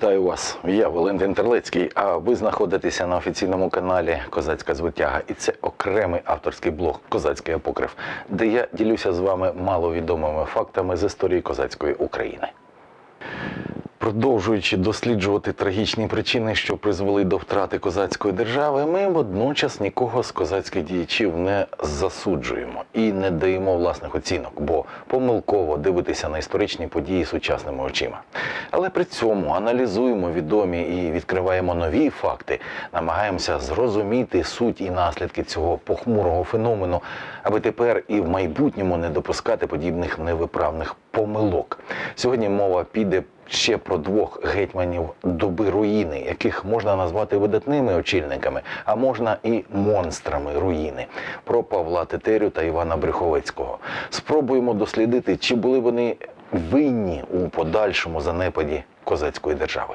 Вітаю вас! Я Валентин Терлецький. А ви знаходитеся на офіційному каналі Козацька звитяга. І це окремий авторський блог Козацький апокриф, де я ділюся з вами маловідомими фактами з історії козацької України. Продовжуючи досліджувати трагічні причини, що призвели до втрати козацької держави, ми водночас нікого з козацьких діячів не засуджуємо і не даємо власних оцінок, бо помилково дивитися на історичні події сучасними очима. Але при цьому аналізуємо відомі і відкриваємо нові факти, намагаємося зрозуміти суть і наслідки цього похмурого феномену, аби тепер і в майбутньому не допускати подібних невиправних помилок. Сьогодні мова піде ще про двох гетьманів доби руїни, яких можна назвати видатними очільниками, а можна і монстрами руїни. Про Павла Тетерю та Івана Брюховецького. Спробуємо дослідити, чи були вони винні у подальшому занепаді козацької держави.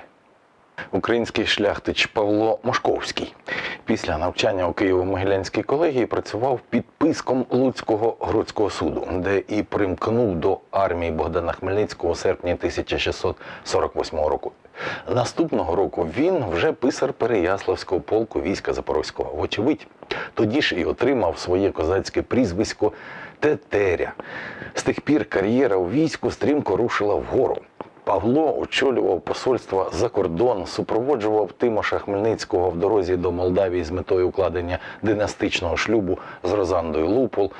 Український шляхтич Павло Мошковський після навчання у Києво-Могилянській колегії працював підписком Луцького Гродського суду, де і примкнув до армії Богдана Хмельницького у серпні 1648 року. Наступного року він вже писар Переяславського полку війська Запорозького. Вочевидь, тоді ж і отримав своє козацьке прізвисько Тетеря. З тих пір кар'єра у війську стрімко рушила вгору. Павло очолював посольство за кордон, супроводжував Тимоша Хмельницького в дорозі до Молдавії з метою укладення династичного шлюбу з Розандою Лупол.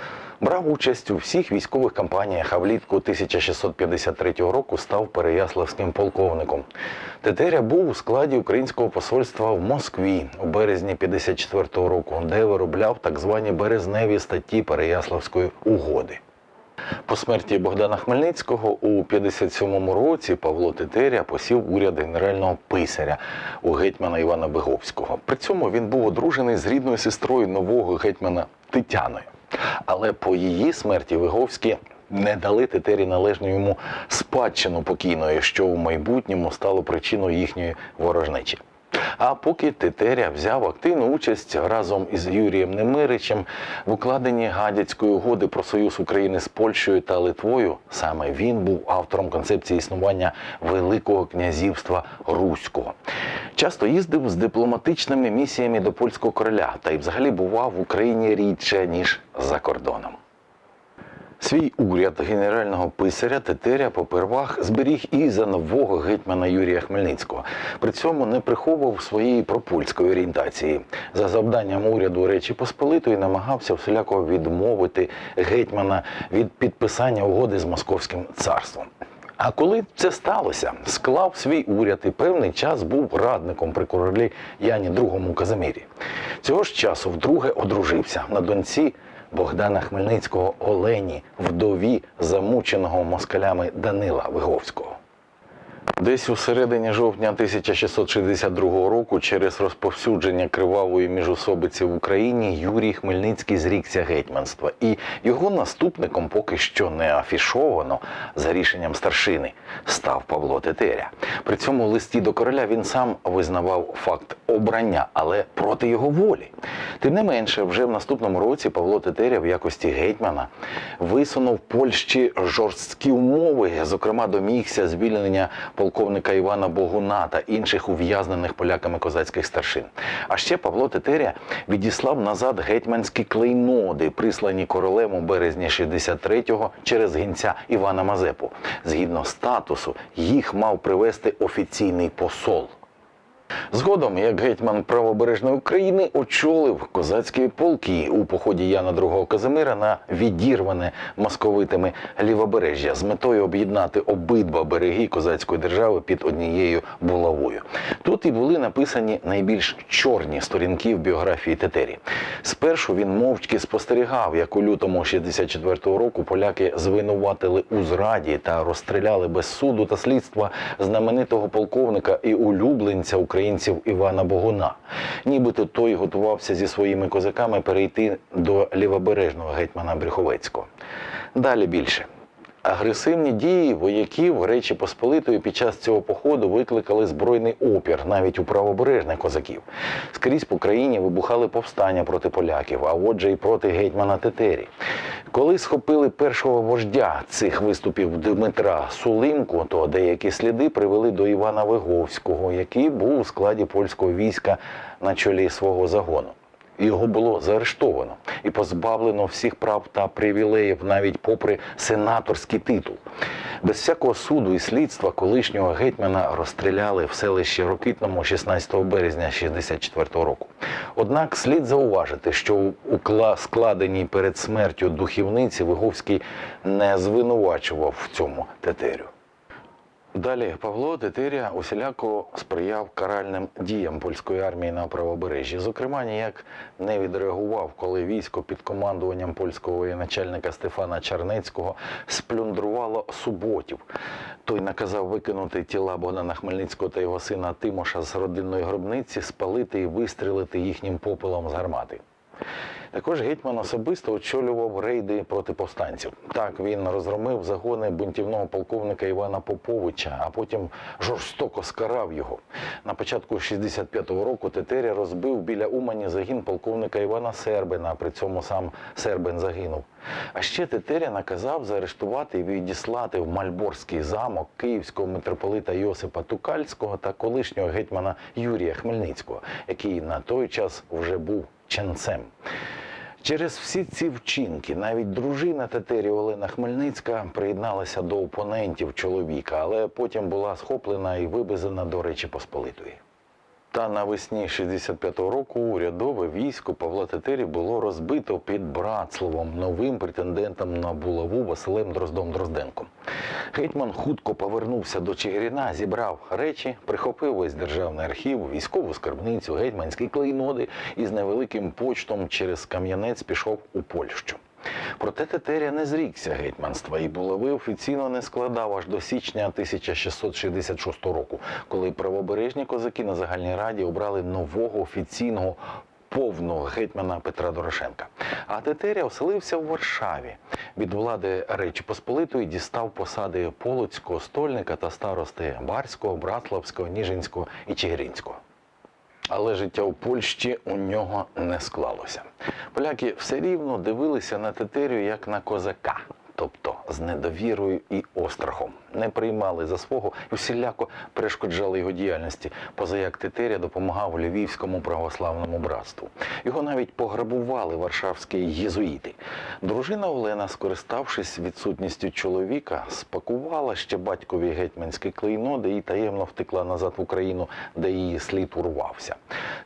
Брав участь у всіх військових кампаніях, а влітку 1653 року став переяславським полковником. Тетеря був у складі українського посольства в Москві у березні 54 року, де виробляв так звані березневі статті Переяславської угоди. По смерті Богдана Хмельницького у 57-му році Павло Тетеря посів уряд генерального писаря у гетьмана Івана Биговського. При цьому він був одружений з рідною сестрою нового гетьмана Тетяною. Але по її смерті Виговські не дали Тетері належну йому спадщину покійної, що у майбутньому стало причиною їхньої ворожнечі. А поки Тетеря взяв активну участь разом із Юрієм Немиричем в укладенні гадяцької угоди про союз України з Польщею та Литвою, саме він був автором концепції існування Великого князівства Руського. Часто їздив з дипломатичними місіями до польського короля та й взагалі бував в Україні рідше ніж за кордоном. Свій уряд генерального писаря Тетеря попервах зберіг і за нового гетьмана Юрія Хмельницького. При цьому не приховував своєї пропольської орієнтації. За завданням уряду Речі Посполитої намагався всіляко відмовити гетьмана від підписання угоди з Московським царством. А коли це сталося, склав свій уряд і певний час був радником при королі Яні II Казимирі. Цього ж часу вдруге одружився на доньці Богдана Хмельницького Олені, вдові замученого москалями Данила Виговського. Десь у середині жовтня 1662 року, через розповсюдження кривавої міжособиці в Україні, Юрій Хмельницький зрікся гетьманства, і його наступником поки що не афішовано за рішенням старшини став Павло Тетеря. При цьому листі до короля він сам визнавав факт обрання, але проти його волі. Тим не менше, вже в наступному році Павло Тетеря в якості гетьмана висунув Польщі жорсткі умови, зокрема домігся звільнення полковника Івана Богуна та інших ув'язнених поляками козацьких старшин. А ще Павло Тетеря відіслав назад гетьманські клейноди, прислані королем у березні 63-го через гінця Івана Мазепу. Згідно статусу, їх мав привезти офіційний посол. Згодом, як гетьман правобережної України, очолив козацькі полки у поході Яна II Казимира на відірване московитами лівобережжя з метою об'єднати обидва береги козацької держави під однією булавою. Тут і були написані найбільш чорні сторінки в біографії Тетері. Спершу він мовчки спостерігав, як у лютому 64-го року поляки звинуватили у зраді та розстріляли без суду та слідства знаменитого полковника і улюбленця українців Івана Богуна. Нібито той готувався зі своїми козаками перейти до лівобережного гетьмана Брюховецького. Далі більше. Агресивні дії вояків Речі Посполитої під час цього походу викликали збройний опір навіть у правобережних козаків. Скрізь по країні вибухали повстання проти поляків, а отже, й проти гетьмана Тетері. Коли схопили першого вождя цих виступів Дмитра Сулимку, то деякі сліди привели до Івана Виговського, який був у складі польського війська на чолі свого загону. Його було заарештовано і позбавлено всіх прав та привілеїв, навіть попри сенаторський титул. Без всякого суду і слідства колишнього гетьмана розстріляли в селищі Рокитному 16 березня 64 року. Однак слід зауважити, що у складеній перед смертю духівниці Виговський не звинувачував в цьому тетерю. Далі Павло Тетеря усіляко сприяв каральним діям польської армії на правобережжі. Зокрема, ніяк не відреагував, коли військо під командуванням польського воєначальника Стефана Чарнецького сплюндрувало суботів. Той наказав викинути тіла Богдана Хмельницького та його сина Тимоша з родинної гробниці, спалити і вистрілити їхнім попелом з гармати. Також гетьман особисто очолював рейди проти повстанців. Так він розгромив загони бунтівного полковника Івана Поповича, а потім жорстоко скарав його. На початку 65-го року Тетеря розбив біля Умані загін полковника Івана Сербина. При цьому сам Сербин загинув. А ще Тетеря наказав заарештувати і відіслати в Мальборський замок київського митрополита Йосипа Тукальського та колишнього гетьмана Юрія Хмельницького, який на той час вже був ченцем. Через всі ці вчинки навіть дружина Тетері Олена Хмельницька приєдналася до опонентів чоловіка, але потім була схоплена і вивезена до Речі Посполитої. Та навесні 65-го року урядове військо Павла Тетері було розбито під Братславом новим претендентом на булаву Василем Дроздом Дрозденком. Гетьман хутко повернувся до Чигирина, зібрав речі, прихопив весь державний архів, військову скарбницю, гетьманські клейноди і з невеликим почтом через Кам'янець пішов у Польщу. Проте Тетеря не зрікся гетьманства і булави офіційно не складав аж до січня 1666 року, коли правобережні козаки на загальній раді обрали нового офіційного повного гетьмана Петра Дорошенка. А Тетеря оселився в Варшаві. Від влади Речі Посполитої дістав посади Полоцького, стольника та старости Барського, Браславського, Ніжинського і Чигиринського. Але життя у Польщі у нього не склалося. Поляки все рівно дивилися на Тетерію як на козака, тобто з недовірою і острахом. Не приймали за свого і всіляко перешкоджали його діяльності, поза як Тетеря допомагав Львівському православному братству. Його навіть пограбували варшавські єзуїти. Дружина Олена, скориставшись відсутністю чоловіка, спакувала ще батькові гетьманські клейноди і таємно втекла назад в Україну, де її слід урвався.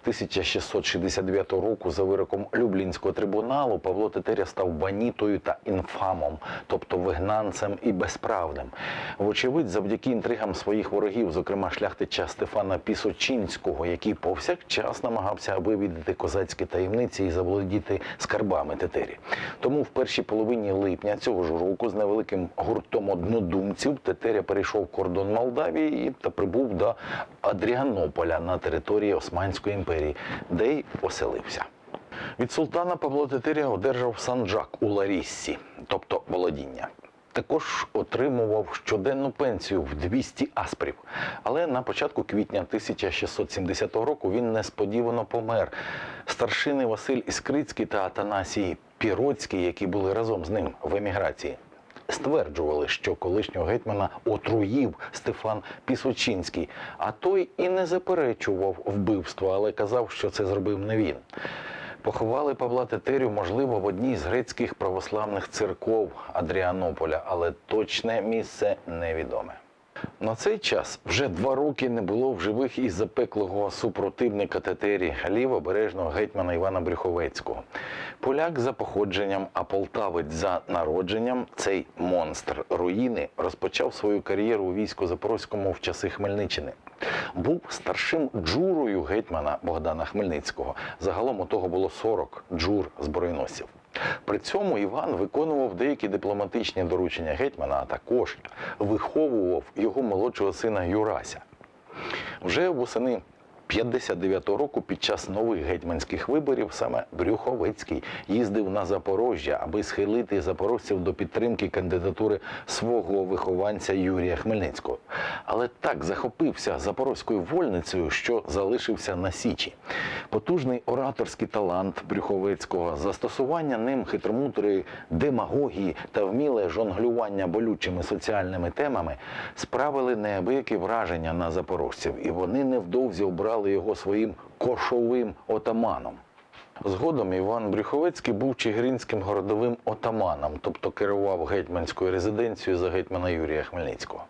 1669 року за вироком Люблінського трибуналу Павло Тетеря став банітою та інфамом, тобто вигнанцем і безправним. Вочевидь, завдяки інтригам своїх ворогів, зокрема шляхтича Стефана Пісочинського, який повсякчас намагався вивідати козацькі таємниці і заволодіти скарбами Тетері. Тому в першій половині липня цього ж року з невеликим гуртом однодумців Тетеря перейшов кордон Молдавії та прибув до Адріанополя на території Османської імперії, де й оселився. Від султана Павло Тетеря одержав санджак у Ларіссі, тобто володіння. Також отримував щоденну пенсію в 200 аспрів. Але на початку квітня 1670 року він несподівано помер. Старшини Василь Іскрицький та Атанасій Піроцький, які були разом з ним в еміграції, стверджували, що колишнього гетьмана отруїв Стефан Пісочинський, а той і не заперечував вбивство, але казав, що це зробив не він. Поховали Павла Тетерю, можливо, в одній з грецьких православних церков Адріанополя, але точне місце невідоме. На цей час вже два роки не було в живих і запеклого супротивника Тетері, лівобережного гетьмана Івана Брюховецького. Поляк за походженням, а полтавець за народженням, цей монстр руїни розпочав свою кар'єру у війську Запорозькому в часи Хмельниччини. Був старшим джурою гетьмана Богдана Хмельницького. Загалом у того було 40 джур збройносців. При цьому Іван виконував деякі дипломатичні доручення гетьмана, а також виховував його молодшого сина Юрася. Вже восени 59-го року під час нових гетьманських виборів саме Брюховецький їздив на Запорожжя, аби схилити запорожців до підтримки кандидатури свого вихованця Юрія Хмельницького. Але так захопився запорозькою вольницею, що залишився на січі. Потужний ораторський талант Брюховецького, застосування ним хитромудрої демагогії та вміле жонглювання болючими соціальними темами справили неабиякі враження на запорожців, і вони невдовзі обрали його своїм кошовим отаманом. Згодом Іван Брюховецький був чигиринським городовим отаманом, тобто керував гетьманською резиденцією за гетьмана Юрія Хмельницького.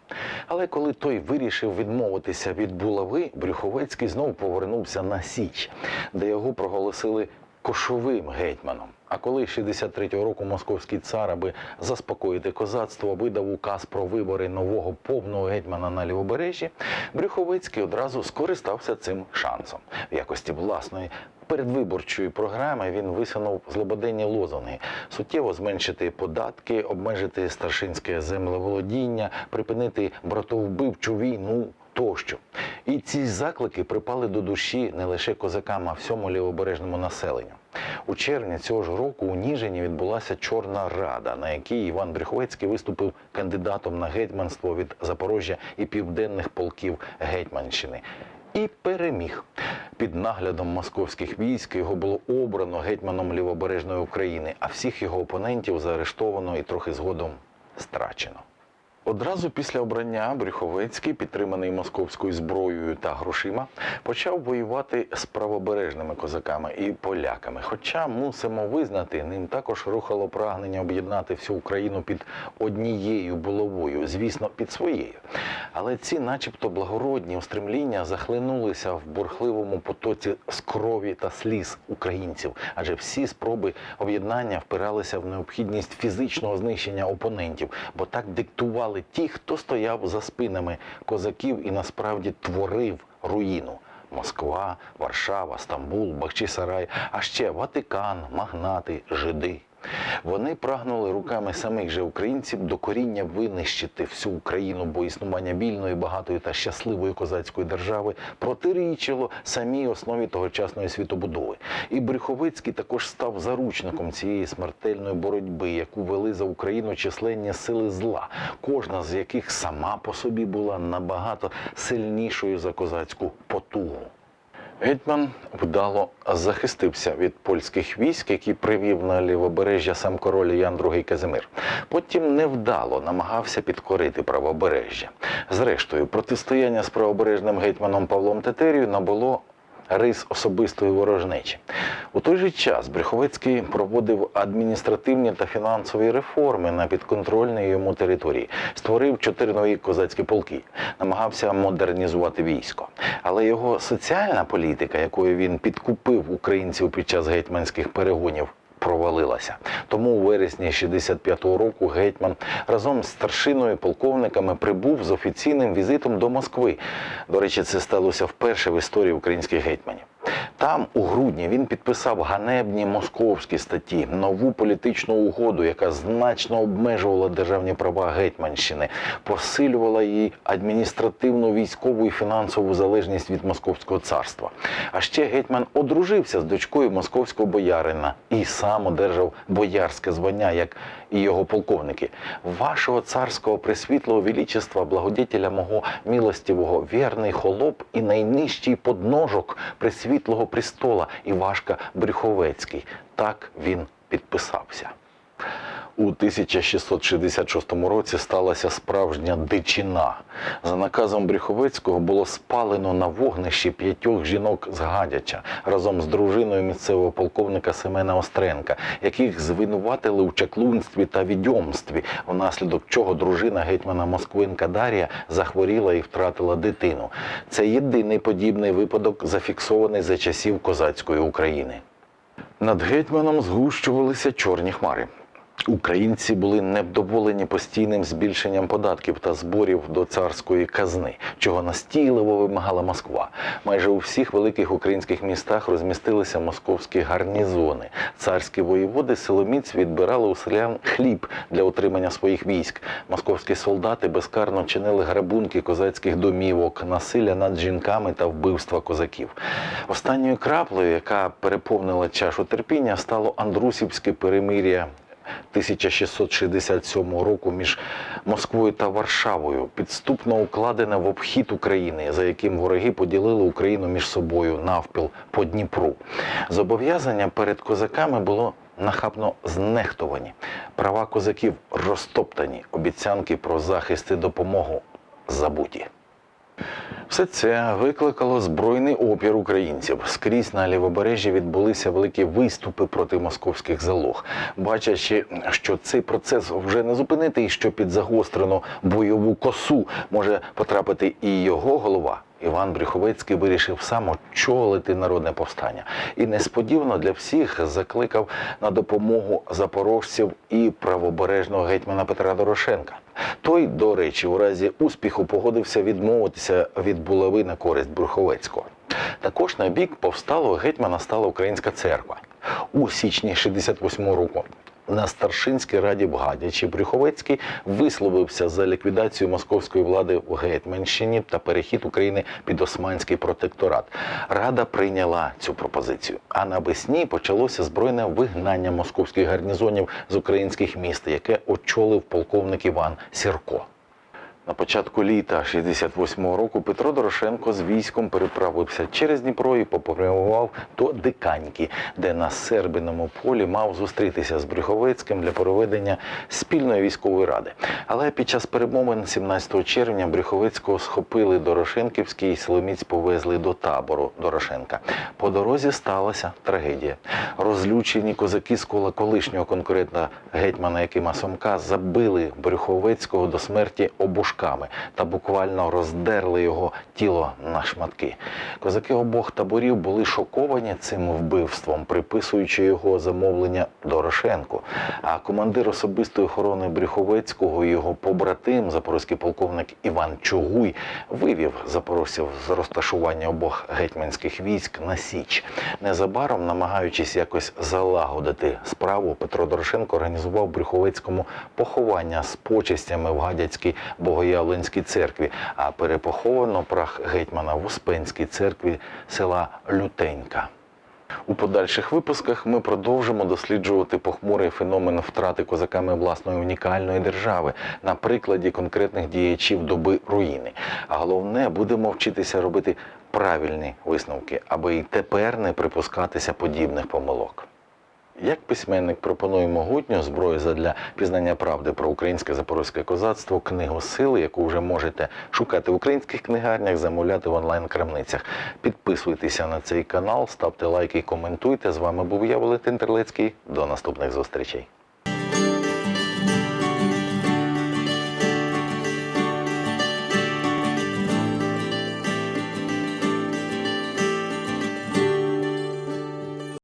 Але коли той вирішив відмовитися від булави, Брюховецький знову повернувся на Січ, де його проголосили кошовим гетьманом. А коли 63-го року московський цар, аби заспокоїти козацтво, видав указ про вибори нового повного гетьмана на лівобережжі, Брюховецький одразу скористався цим шансом в якості власної. Передвиборчої програми він висунув злободенні лозунги суттєво зменшити податки, обмежити старшинське землеволодіння, припинити братовбивчу війну тощо. І ці заклики припали до душі не лише козакам, а всьому лівобережному населенню. У червні цього ж року у Ніжині відбулася Чорна Рада, на якій Іван Брюховецький виступив кандидатом на гетьманство від Запорожжя і південних полків Гетьманщини. І переміг. Під наглядом московських військ його було обрано гетьманом лівобережної України, а всіх його опонентів заарештовано і трохи згодом страчено. Одразу після обрання Брюховецький, підтриманий московською зброєю та грошима, почав воювати з правобережними козаками і поляками. Хоча мусимо визнати, ним також рухало прагнення об'єднати всю Україну під однією булавою, звісно, під своєю. Але ці, начебто, благородні устремління захлинулися в бурхливому потоці з крові та сліз українців, адже всі спроби об'єднання впиралися в необхідність фізичного знищення опонентів, бо так диктували ті, хто стояв за спинами козаків і насправді творив руїну. Москва, Варшава, Стамбул, Бахчисарай, а ще Ватикан, магнати, жиди. Вони прагнули руками самих же українців до коріння винищити всю Україну, бо існування вільної, багатої та щасливої козацької держави протирічило самій основі тогочасної світобудови. І Брюховицький також став заручником цієї смертельної боротьби, яку вели за Україну численні сили зла, кожна з яких сама по собі була набагато сильнішою за козацьку потугу. Гетьман вдало захистився від польських військ, які привів на лівобережжя сам король Ян II Казимир. Потім невдало намагався підкорити правобережжя. Зрештою, протистояння з правобережним гетьманом Павлом Тетерію набуло рис особистої ворожнечі. У той же час Бреховецький проводив адміністративні та фінансові реформи на підконтрольній йому території, створив чотири нові козацькі полки, намагався модернізувати військо. Але його соціальна політика, якою він підкупив українців під час гетьманських перегонів, провалилася. Тому у вересні 65-го року гетьман разом з старшиною полковниками прибув з офіційним візитом до Москви. До речі, це сталося вперше в історії українських гетьманів. Там, у грудні, він підписав ганебні московські статті, нову політичну угоду, яка значно обмежувала державні права Гетьманщини, посилювала її адміністративну, військову і фінансову залежність від московського царства. А ще гетьман одружився з дочкою московського боярина і сам одержав боярське звання, як і його полковники. Вашого царського пресвітлого величества, благодетеля мого милостивого, вірний холоп і найнижчий подножок пресвітлого престола Івашка Брюховецький. Так він підписався. У 1666 році сталася справжня дичина. За наказом Брюховецького було спалено на вогнищі п'ятьох жінок з Гадяча разом з дружиною місцевого полковника Семена Остренка, яких звинуватили у чаклунстві та відьомстві, внаслідок чого дружина гетьмана Москвинка Дар'я захворіла і втратила дитину. Це єдиний подібний випадок, зафіксований за часів козацької України. Над гетьманом згущувалися чорні хмари. Українці були невдоволені постійним збільшенням податків та зборів до царської казни, чого настійливо вимагала Москва. Майже у всіх великих українських містах розмістилися московські гарнізони. Царські воєводи силоміць відбирали у селян хліб для утримання своїх військ. Московські солдати безкарно чинили грабунки козацьких домівок, насилля над жінками та вбивства козаків. Останньою краплею, яка переповнила чашу терпіння, стало Андрусівське перемир'я 1667 року між Москвою та Варшавою, підступно укладене в обхід України, за яким вороги поділили Україну між собою навпіл по Дніпру. Зобов'язання перед козаками було нахабно знехтовані. Права козаків розтоптані, обіцянки про захист і допомогу забуті. Все це викликало збройний опір українців. Скрізь на лівобережжі відбулися великі виступи проти московських залог. Бачачи, що цей процес вже не зупинити, і що під загострену бойову косу може потрапити і його голова. Іван Брюховецький вирішив сам очолити народне повстання і несподівано для всіх закликав на допомогу запорожців і правобережного гетьмана Петра Дорошенка. Той, до речі, у разі успіху погодився відмовитися від булави на користь Бруховецького. Також на бік повсталого гетьмана стала українська церква у січні 68 року. На старшинській раді в Гадячі Брюховецький висловився за ліквідацію московської влади в Гетьманщині та перехід України під османський протекторат. Рада прийняла цю пропозицію. А навесні почалося збройне вигнання московських гарнізонів з українських міст, яке очолив полковник Іван Сірко. На початку літа 68-го року Петро Дорошенко з військом переправився через Дніпро і попрямував до Диканьки, де на Сербиному полі мав зустрітися з Брюховецьким для проведення спільної військової ради. Але під час перемовин 17 червня Брюховецького схопили Дорошенківський і силоміць повезли до табору Дорошенка. По дорозі сталася трагедія. Розлючені козаки з кола колишнього конкурента гетьмана Якима Сомка забили Брюховецького до смерті обушками та буквально роздерли його тіло на шматки. Козаки обох таборів були шоковані цим вбивством, приписуючи його замовлення Дорошенку. А командир особистої охорони Брюховецького і його побратим, запорозький полковник Іван Чугуй, вивів запорожців з розташування обох гетьманських військ на Січ. Незабаром, намагаючись якось залагодити справу, Петро Дорошенко організував Брюховецькому поховання з почестями в Гадяцькій Богоявленській церкві, а перепоховано прах гетьмана в Успенській церкві села Лютенька. У подальших випусках ми продовжимо досліджувати похмурий феномен втрати козаками власної унікальної держави на прикладі конкретних діячів доби руїни. А головне, будемо вчитися робити правильні висновки, аби і тепер не припускатися подібних помилок. Як письменник пропонує могутню зброю задля пізнання правди про українське запорозьке козацтво, книгу сили, яку вже можете шукати в українських книгарнях, замовляти в онлайн-крамницях. Підписуйтеся на цей канал, ставте лайки і коментуйте. З вами був я, Валентин Терлецький. До наступних зустрічей.